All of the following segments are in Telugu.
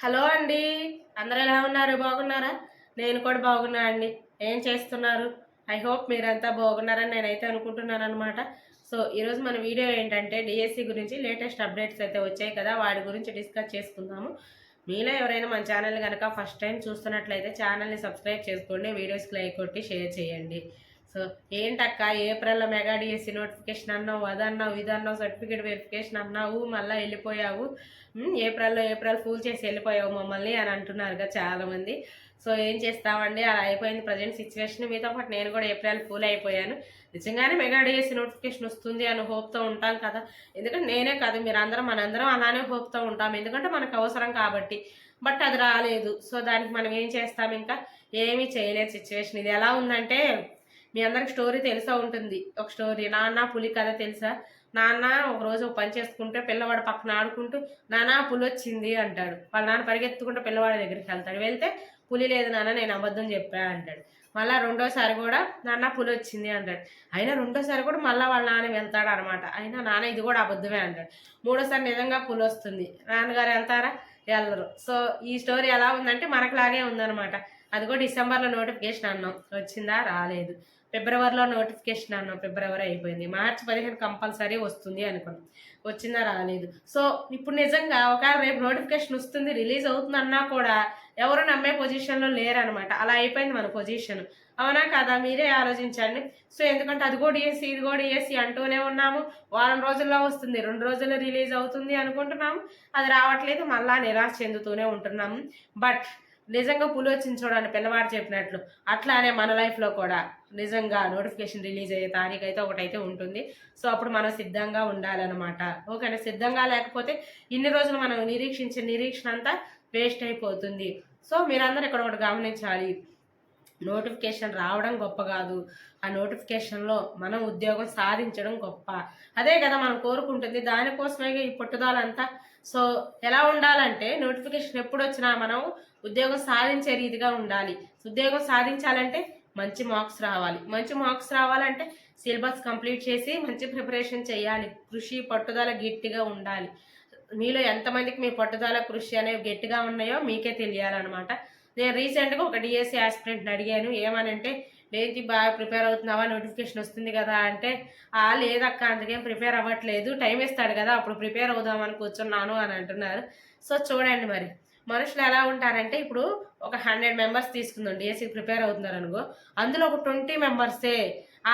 హలో అండి. అందరు ఎలా ఉన్నారు? బాగున్నారా? నేను కూడా బాగున్నా అండి. ఏం చేస్తున్నారు? ఐ హోప్ మీరంతా బాగున్నారని నేనైతే అనుకుంటున్నాను అనమాట సో ఈరోజు మన వీడియో ఏంటంటే డిఎస్సి గురించి లేటెస్ట్ అప్డేట్స్ అయితే వచ్చాయి కదా వాటి గురించి డిస్కస్ చేసుకుందాము. మీలో ఎవరైనా మన ఛానల్ కనుక ఫస్ట్ టైం చూస్తున్నట్లయితే ఛానల్ని సబ్స్క్రైబ్ చేసుకోండి వీడియోస్కి లైక్ కొట్టి షేర్ చేయండి. సో ఏంటక్క ఏప్రిల్లో మెగా డిఎస్సి నోటిఫికేషన్ అన్నావు అదన్నావు ఇదన్నావు సర్టిఫికేట్ వెరిఫికేషన్ అన్నావు మళ్ళీ వెళ్ళిపోయావు. ఏప్రిల్లో ఏప్రిల్ ఫూల్ చేసి వెళ్ళిపోయావు మమ్మల్ని అని అంటున్నారు కదా చాలామంది. సో ఏం చేస్తామండి? అలా అయిపోయింది ప్రజెంట్ సిచ్యువేషన్. మీతో పాటు నేను కూడా ఏప్రిల్ ఫూల్ అయిపోయాను. నిజంగానే మెగా డిఎస్సి నోటిఫికేషన్ వస్తుంది అని హోప్తో ఉంటాం కదా. ఎందుకంటే నేనే కాదు మీరందరం మనందరం అలానే హోప్తో ఉంటాం. ఎందుకంటే మనకు అవసరం కాబట్టి. బట్ అది రాలేదు. సో దానికి మనం ఏం చేస్తాం ఇంకా? ఏమీ చేయలేని సిచ్యువేషన్. ఇది ఎలా ఉందంటే మీ అందరికి స్టోరీ తెలిసే ఉంటుంది. ఒక స్టోరీ నాన్న పులి కథ తెలుసా? నాన్న ఒక రోజు ఒక పని చేసుకుంటే పిల్లవాడు పక్కన ఆడుకుంటూ నాన్న పులి వచ్చింది అంటాడు. వాళ్ళ నాన్న పరిగెత్తుకుంటే పిల్లవాడి దగ్గరికి వెళ్తాడు. వెళ్తే పులి లేదు నాన్న నేను అబద్ధం చెప్పా అంటాడు. మళ్ళా రెండోసారి కూడా నాన్న పులి వచ్చింది అంటాడు. అయినా రెండోసారి కూడా మళ్ళీ వాళ్ళ నాన్న వెళ్తాడు అనమాట అయినా నాన్న ఇది కూడా అబద్ధమే అంటాడు. మూడోసారి నిజంగా పులి వస్తుంది. నాన్నగారు వెళ్తారా? వెళ్ళరు. సో ఈ స్టోరీ ఎలా ఉందంటే మనకులాగే ఉందనమాట అది కూడా డిసెంబర్లో నోటిఫికేషన్ అన్నాం. వచ్చిందా? రాలేదు. ఫిబ్రవరిలో నోటిఫికేషన్ అన్న ఫిబ్రవరి అయిపోయింది. మార్చి పదిహేను కంపల్సరీ వస్తుంది అనుకున్నాం. వచ్చిందా రాలేదు. సో ఇప్పుడు నిజంగా ఒకవేళ రేపు నోటిఫికేషన్ వస్తుంది రిలీజ్ అవుతుంది అన్నా కూడా ఎవరు నమ్మే పొజిషన్లో లేరనమాట అలా అయిపోయింది మన పొజిషన్. అవునా కదా? మీరే ఆలోచించండి. సో ఎందుకంటే అది కూడా ఏసీ ఇది కూడా ఏసీ అంటూనే ఉన్నాము. వారం రోజుల్లో వస్తుంది రెండు రోజుల్లో రిలీజ్ అవుతుంది అనుకుంటున్నాము. అది రావట్లేదు మళ్ళా నిరాశ చెందుతూనే ఉంటున్నాము. బట్ నిజంగా పులి వచ్చింది చూడండి పిల్లవాడు చెప్పినట్లు. అట్లానే మన లైఫ్లో కూడా నిజంగా నోటిఫికేషన్ రిలీజ్ అయ్యే తారీఖు అయితే ఒకటైతే ఉంటుంది. సో అప్పుడు మనం సిద్ధంగా ఉండాలన్నమాట. ఓకేనా? సిద్ధంగా లేకపోతే ఇన్ని రోజులు మనం నిరీక్షించే నిరీక్షణ అంతా వేస్ట్ అయిపోతుంది. సో మీరందరూ ఇక్కడ ఒకటి గమనించాలి. నోటిఫికేషన్ రావడం గొప్ప కాదు. ఆ నోటిఫికేషన్లో మనం ఉద్యోగం సాధించడం గొప్ప. అదే కదా మనం కోరుకుంటుంది. దానికోసమే ఈ పట్టుదలంతా. సో ఎలా ఉండాలంటే నోటిఫికేషన్ ఎప్పుడు వచ్చినా మనం ఉద్యోగం సాధించే రీతిగా ఉండాలి. ఉద్యోగం సాధించాలంటే మంచి మార్క్స్ రావాలి. మంచి మార్క్స్ రావాలంటే సిలబస్ కంప్లీట్ చేసి మంచి ప్రిపరేషన్ చేయాలి. కృషి పట్టుదల గట్టిగా ఉండాలి. మీలో ఎంతమందికి మీ పట్టుదల కృషి అనేవి గట్టిగా ఉన్నాయో మీకే తెలియాలన్నమాట. నేను రీసెంట్గా ఒక డిఎస్సి ఆస్పిరెంట్ని అడిగాను. ఏమనంటే లేదు బాగా ప్రిపేర్ అవుతున్నావా? నోటిఫికేషన్ వస్తుంది కదా అంటే ఆ లేదక్క అందుకేం ప్రిపేర్ అవ్వట్లేదు. టైం ఇస్తాడు కదా అప్పుడు ప్రిపేర్ అవుదామని కూర్చున్నాను అని అంటున్నారు. సో చూడండి మరి. మనుషులు ఎలా ఉంటారంటే ఇప్పుడు ఒక హండ్రెడ్ మెంబర్స్ తీసుకుందండి ఏసీ ప్రిపేర్ అవుతున్నారు అనుకో. అందులో ఒక ట్వంటీ మెంబర్సే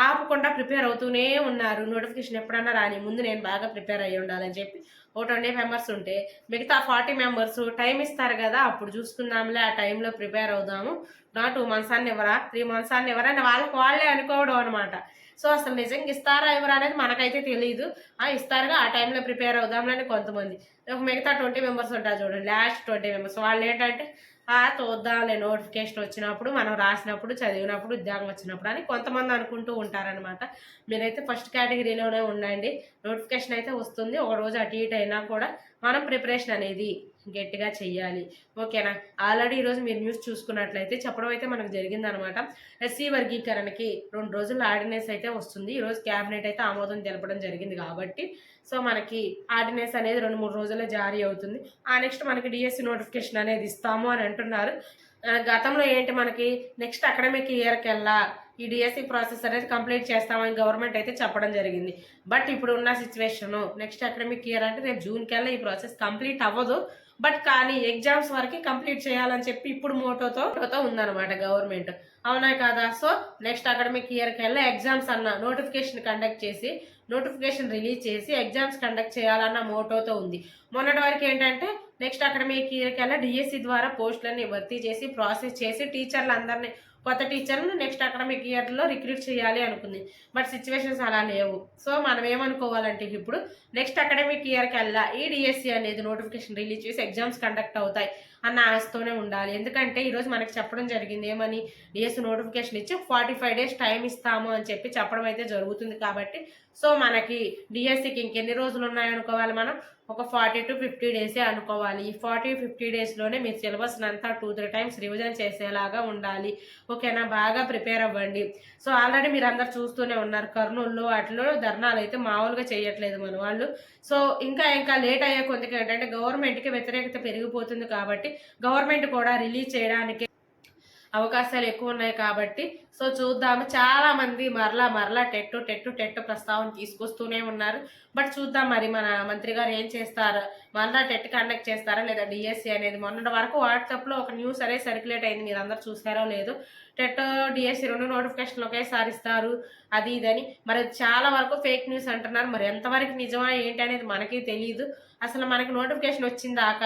ఆపకుండా ప్రిపేర్ అవుతూనే ఉన్నారు. నోటిఫికేషన్ ఎప్పుడన్నా రాని ముందు నేను బాగా ప్రిపేర్ అయ్యి ఉండాలని చెప్పి ఓ ట్వంటీ మెంబర్స్ ఉంటే మిగతా ఫార్టీ మెంబర్స్ టైం ఇస్తారు కదా అప్పుడు చూసుకుందాంలే ఆ టైంలో ప్రిపేర్ అవుదాము. నా టూ మంత్స్ అని ఇవ్వరా త్రీ మంత్స్ అని ఇవ్వరా అని వాళ్ళకి వాళ్ళే అనుకోవడం అనమాట సో అసలు నిజంగా ఇస్తారా ఎవరు అనేది మనకైతే తెలియదు ఆ ఇస్తారుగా ఆ టైంలో ప్రిపేర్ అవుదాంలని కొంతమంది. ఒక మిగతా ట్వంటీ మెంబర్స్ ఉంటారు చూడండి లాస్ట్ ట్వంటీ మెంబర్స్ వాళ్ళు ఏంటంటే ఆ చూద్దాంలే నోటిఫికేషన్ వచ్చినప్పుడు మనం రాసినప్పుడు చదివినప్పుడు ఉద్యోగం వచ్చినప్పుడు అని కొంతమంది అనుకుంటూ ఉంటారనమాట మీరైతే ఫస్ట్ కేటగిరీలోనే ఉండండి. నోటిఫికేషన్ అయితే వస్తుంది. ఒక రోజు అటు ఇటు అయినా కూడా మనం ప్రిపరేషన్ అనేది గట్టిగా చెయ్యాలి. ఓకేనా? ఆల్రెడీ ఈరోజు మీరు న్యూస్ చూసుకున్నట్లయితే చెప్పడం అయితే మనకు జరిగిందనమాట. ఎస్సీ వర్గీకరణకి రెండు రోజులు ఆర్డినెన్స్ అయితే వస్తుంది. ఈరోజు క్యాబినెట్ అయితే ఆమోదం తెలపడం జరిగింది కాబట్టి సో మనకి ఆర్డినెన్స్ అనేది రెండు మూడు రోజుల్లో జారీ అవుతుంది. ఆ నెక్స్ట్ మనకి డిఎస్సి నోటిఫికేషన్ అనేది ఇస్తాము అని అంటున్నారు. గతంలో ఏంటి మనకి నెక్స్ట్ అకాడమిక్ ఇయర్కి వెళ్ళా ఈ డిఎస్సి ప్రాసెస్ అనేది కంప్లీట్ చేస్తామని గవర్నమెంట్ అయితే చెప్పడం జరిగింది. బట్ ఇప్పుడు ఉన్న సిచ్యువేషను నెక్స్ట్ అకాడమిక్ ఇయర్ అంటే రేపు జూన్కి వెళ్ళా ఈ ప్రాసెస్ కంప్లీట్ అవ్వదు. బట్ కానీ ఎగ్జామ్స్ వరకు కంప్లీట్ చేయాలని చెప్పి ఇప్పుడు మోటోతో మోటోతో ఉందన్నమాట గవర్నమెంట్. అవునా కదా? సో నెక్స్ట్ అకాడమిక్ ఇయర్కి వెళ్ళి ఎగ్జామ్స్ అన్న నోటిఫికేషన్ కండక్ట్ చేసి నోటిఫికేషన్ రిలీజ్ చేసి ఎగ్జామ్స్ కండక్ట్ చేయాలన్న మోటోతో ఉంది. మొన్నటి వరకు ఏంటంటే నెక్స్ట్ అకాడమిక్ ఇయర్కి వెళ్ళి డిఎస్సి ద్వారా పోస్టులన్నీ భర్తీ చేసి ప్రాసెస్ చేసి టీచర్లు అందరినీ కొత్త టీచర్ను నెక్స్ట్ అకాడమిక్ ఇయర్లో రిక్రూట్ చేయాలి అనుకుంది. బట్ సిచ్యువేషన్స్ అలా లేవు. సో మనం ఏమనుకోవాలంటే ఇప్పుడు నెక్స్ట్ అకాడమిక్ ఇయర్కి వెళ్ళా ఈ డిఎస్సి అనేది నోటిఫికేషన్ రిలీజ్ చేసి ఎగ్జామ్స్ కండక్ట్ అవుతాయి అన్న ఆశతోనే ఉండాలి. ఎందుకంటే ఈరోజు మనకి చెప్పడం జరిగింది ఏమని? డిఎస్సి నోటిఫికేషన్ ఇచ్చి ఫార్టీ ఫైవ్ డేస్ టైం ఇస్తాము అని చెప్పి చెప్పడం అయితే జరుగుతుంది కాబట్టి సో మనకి డిఎస్సికి ఇంకెన్ని రోజులు ఉన్నాయనుకోవాలి మనం? ఒక ఫార్టీ టు ఫిఫ్టీ డేసే అనుకోవాలి. ఈ ఫార్టీ ఫిఫ్టీ డేస్లోనే మీ సిలబస్ అంతా టూ త్రీ టైమ్స్ రివిజన్ చేసేలాగా ఉండాలి. ఓకేనా? బాగా ప్రిపేర్ అవ్వండి. సో ఆల్రెడీ మీరు అందరు చూస్తూనే ఉన్నారు. కర్నూలు వాటిలో ధర్నాలు అయితే మామూలుగా చేయట్లేదు మన వాళ్ళు. సో ఇంకా ఇంకా లేట్ అయ్యే కొద్దిగా ఏంటంటే గవర్నమెంట్కి వ్యతిరేకత పెరిగిపోతుంది కాబట్టి గవర్నమెంట్ కూడా రిలీజ్ చేయడానికి అవకాశాలు ఎక్కువ ఉన్నాయి కాబట్టి సో చూద్దాము. చాలా మంది మరలా మరలా టెట్టు టెట్టు టెట్టు ప్రస్తావన తీసుకొస్తూనే ఉన్నారు. బట్ చూద్దాం మరి మన మంత్రి గారు ఏం చేస్తారు? మరలా టెట్ కండక్ట్ చేస్తారా? లేదా డిఎస్సి అనేది మొన్నటి వరకు వాట్సాప్లో ఒక న్యూస్ అనేది సర్క్యులేట్ అయింది. మీరు అందరు చూసారో లేదు. టెట్ డిఎస్సి రెండు నోటిఫికేషన్లు ఒకేసారి ఇస్తారు. అది ఇదని. మరి చాలా వరకు ఫేక్ న్యూస్ అంటున్నారు. మరి ఎంతవరకు నిజమా ఏంటి అనేది మనకి తెలియదు అసలు మనకి నోటిఫికేషన్ వచ్చిందాక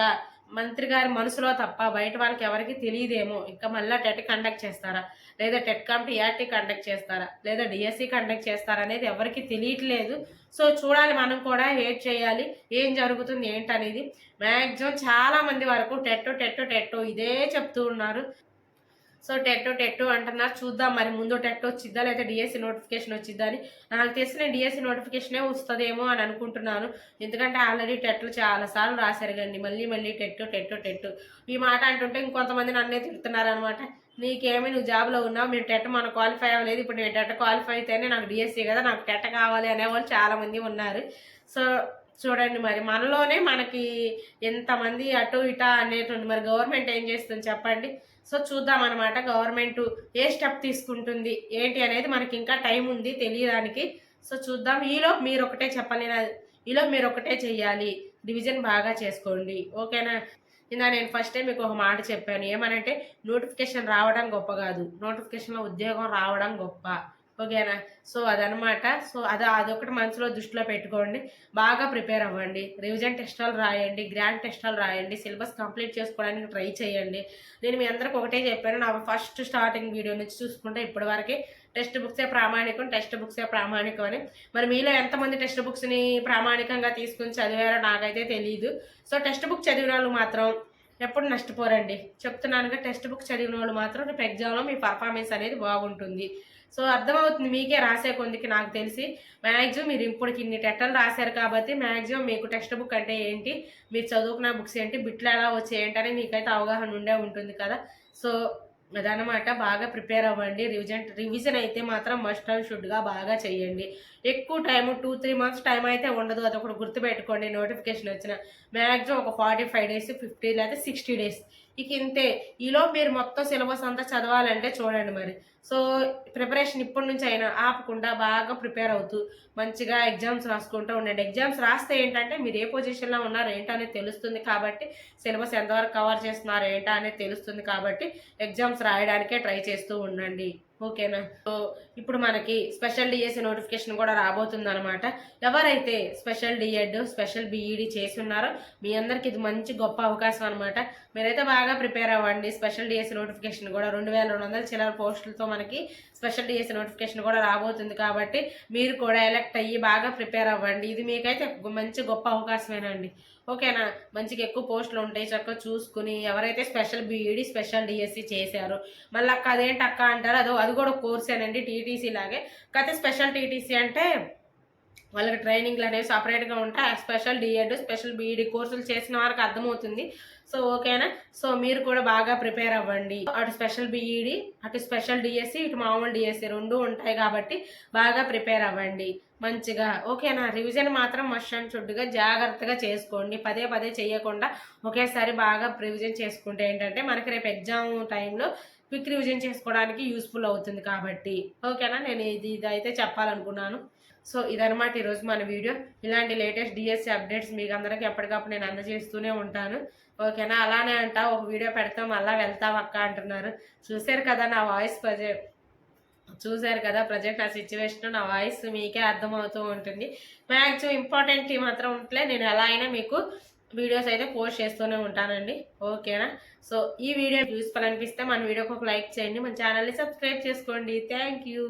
మంత్రి గారి మనసులో తప్ప బయట వాళ్ళకి ఎవరికి తెలియదేమో. ఇంకా మళ్ళీ టెట్ కండక్ట్ చేస్తారా? లేదా టెట్ కమిటీ యాక్టీ కండక్ట్ చేస్తారా? లేదా డిఎస్సి కండక్ట్ చేస్తారా అనేది ఎవరికి తెలియట్లేదు. సో చూడాలి మనం కూడా ఏడ్ చేయాలి ఏం జరుగుతుంది ఏంటనేది. మ్యాక్సిమం చాలా మంది వరకు టెట్టు టెట్టు టెట్టు ఇదే చెప్తూ ఉన్నారు. సో టెట్టో టెట్టు అంటున్నారు. చూద్దాం మరి ముందు టెట్ వచ్చిద్దా లేకపోతే డిఎస్సి నోటిఫికేషన్ వచ్చిద్దా అని. నాకు తెలిసిన డిఎస్సి నోటిఫికేషనే వస్తుందేమో అని అనుకుంటున్నాను. ఎందుకంటే ఆల్రెడీ టెట్లు చాలాసార్లు రాశారు కండి మళ్ళీ మళ్ళీ టెట్టో టెట్టో టెట్టు. ఈ మాట అంటుంటే ఇంకొంతమంది నన్నే తిడుతున్నారు అనమాట నీకేమీ నువ్వు జాబ్లో ఉన్నావు. మీరు టెట్ మన క్వాలిఫై అవ్వలేదు. ఇప్పుడు నేను టెట్ క్వాలిఫై అయితేనే నాకు డిఎస్సి కదా. నాకు టెట్ కావాలి అనేవాళ్ళు చాలామంది ఉన్నారు. సో చూడండి మరి. మనలోనే మనకి ఎంతమంది అటు ఇట అనేటువంటి మరి గవర్నమెంట్ ఏం చేస్తుంది చెప్పండి? సో చూద్దాం అనమాట గవర్నమెంట్ ఏ స్టెప్ తీసుకుంటుంది ఏంటి అనేది మనకి ఇంకా టైం ఉంది తెలియడానికి. సో చూద్దాం. ఈలో మీరు ఒకటే చెప్పలేన ఈలో మీరు ఒకటే చెయ్యాలి. డివిజన్ బాగా చేసుకోండి. ఓకేనా? ఇందా నేను ఫస్ట్ టైం మీకు ఒక మాట చెప్పాను. ఏమనంటే నోటిఫికేషన్ రావడం గొప్ప కాదు. నోటిఫికేషన్లో ఉద్యోగం రావడం గొప్ప. ఓకేనా? సో అదనమాట సో అది అదొకటి మనసులో దృష్టిలో పెట్టుకోండి. బాగా ప్రిపేర్ అవ్వండి. రివిజన్ టెస్టాలు రాయండి. గ్రాండ్ టెస్టాలు రాయండి. సిలబస్ కంప్లీట్ చేసుకోవడానికి ట్రై చేయండి. నేను మీ అందరికి ఒకటే చెప్పాను. నా ఫస్ట్ స్టార్టింగ్ వీడియో నుంచి చూసుకుంటే ఇప్పటివరకే టెక్స్ట్ బుక్సే ప్రామాణికం టెక్స్ట్ బుక్సే ప్రామాణికం అని. మరి మీలో ఎంతమంది టెక్స్ట్ బుక్స్ని ప్రామాణికంగా తీసుకుని చదివారో నాకైతే తెలియదు సో టెక్స్ట్ బుక్ చదివిన వాళ్ళు మాత్రం ఎప్పుడు నష్టపోరండి. చెప్తున్నానుగా టెక్స్ట్ బుక్ చదివిన వాళ్ళు మాత్రం రేపు ఎగ్జామ్లో మీ పర్ఫార్మెన్స్ అనేది బాగుంటుంది. సో అర్థమవుతుంది మీకే రాసే కొందికి నాకు తెలిసి. మ్యాక్సిమం మీరు ఇప్పటికి ఇన్ని టెట్టలు రాశారు కాబట్టి మ్యాక్సిమం మీకు టెక్స్ట్ బుక్ అంటే ఏంటి? మీరు చదువుకున్న బుక్స్ ఏంటి? బిట్లు ఎలా వచ్చాయి ఏంటని మీకైతే అవగాహన ఉండే ఉంటుంది కదా. సో అదనమాట బాగా ప్రిపేర్ అవ్వండి. రివిజన్ రివిజన్ అయితే మాత్రం మస్ట్ అండ్ షుడ్గా బాగా చేయండి ఎక్కువ time two three months time అయితే ఉండదు. అది ఒకటి గుర్తుపెట్టుకోండి. నోటిఫికేషన్ వచ్చిన మ్యాక్సిమం ఒక ఫార్టీ ఫైవ్ డేస్ ఫిఫ్టీ లేదా సిక్స్టీ డేస్. ఇక ఇంతే. ఈలో మీరు మొత్తం సిలబస్ అంతా చదవాలంటే చూడండి మరి. సో ప్రిపరేషన్ ఇప్పటి నుంచి అయినా ఆపకుండా బాగా ప్రిపేర్ అవుతూ మంచిగా ఎగ్జామ్స్ రాసుకుంటూ ఉండండి. ఎగ్జామ్స్ రాస్తే ఏంటంటే మీరు ఏ పొజిషన్లో ఉన్నారు ఏంటో అనేది తెలుస్తుంది కాబట్టి సిలబస్ ఎంతవరకు కవర్ చేస్తున్నారు ఏంటా అనేది తెలుస్తుంది కాబట్టి ఎగ్జామ్స్ రాయడానికే ట్రై చేస్తూ ఉండండి. ఓకేనా సో ఇప్పుడు మనకి స్పెషల్ డిఎస్సి నోటిఫికేషన్ కూడా రాబోతుంది అనమాట ఎవరైతే స్పెషల్ డిఎడ్ స్పెషల్ బీఈడి చేసి ఉన్నారో మీ అందరికి ఇది మంచి గొప్ప అవకాశం అనమాట మీరైతే బాగా ప్రిపేర్ అవ్వండి. స్పెషల్ డిఎస్సి నోటిఫికేషన్ కూడా రెండు వేల రెండు వందల చిల్లర పోస్టులతో మనకి మనకి స్పెషల్ డిఎస్సి నోటిఫికేషన్ కూడా రాబోతుంది కాబట్టి మీరు కూడా ఎలక్ట్ అయ్యి బాగా ప్రిపేర్ అవ్వండి. ఇది మీకైతే మంచి గొప్ప అవకాశమేనండి. ఓకేనా? మంచిగా ఎక్కువ పోస్టులు ఉంటాయి. చక్కగా చూసుకుని ఎవరైతే స్పెషల్ బీఈడి స్పెషల్ డిఎస్సి చేశారో మళ్ళీ అక్క అదేంటి అక్క అంటారు అదో అది కూడా కోర్సేనండి టీటీసీ లాగే. కాకపోతే స్పెషల్ టీటీసీ అంటే వాళ్ళకి ట్రైనింగ్లు అనేవి సపరేట్గా ఉంటాయి. స్పెషల్ డిఎడ్ స్పెషల్ బీఈడి కోర్సులు చేసిన వారికి అర్థమవుతుంది. సో ఓకేనా? సో మీరు కూడా బాగా ప్రిపేర్ అవ్వండి. అటు స్పెషల్ బీఈడి అటు స్పెషల్ డిఎస్సి ఇటు మామూలు డిఎస్సి రెండు ఉంటాయి కాబట్టి బాగా ప్రిపేర్ అవ్వండి. మంచిగా ఓకేనా? రివిజన్ మాత్రం మస్ట్ అండ్ జాగ్రత్తగా చేసుకోండి. పదే పదే చేయకుండా ఒకేసారి బాగా రివిజన్ చేసుకుంటే ఏంటంటే మనకి రేపు ఎగ్జామ్ టైంలో క్విక్ రివిజన్ చేసుకోవడానికి యూస్ఫుల్ అవుతుంది కాబట్టి. ఓకేనా? నేను ఇది ఇది అయితే చెప్పాలనుకున్నాను. సో ఇదనమాట ఈరోజు మన వీడియో. ఇలాంటి లేటెస్ట్ డిఎస్సి అప్డేట్స్ మీకు అందరికీ ఎప్పటికప్పుడు నేను అందజేస్తూనే ఉంటాను. ఓకేనా? అలానే అంట ఒక వీడియో పెడతాం అలా వెళ్తాం అక్క అంటున్నారు. చూశారు కదా నా వాయిస్ ప్రజెంట్ చూశారు కదా ప్రజెంట్ నా సిచ్యువేషన్ నా వాయిస్ మీకే అర్థమవుతూ ఉంటుంది. మ్యాక్సిమం ఇంపార్టెంట్ మాత్రం ఉంటే నేను ఎలా అయినా మీకు వీడియోస్ అయితే పోస్ట్ చేస్తూనే ఉంటానండి. ఓకేనా? సో ఈ వీడియో యూస్ఫుల్ అనిపిస్తే మన వీడియోకి ఒక లైక్ చేయండి మన ఛానల్ని సబ్స్క్రైబ్ చేసుకోండి. Thank you.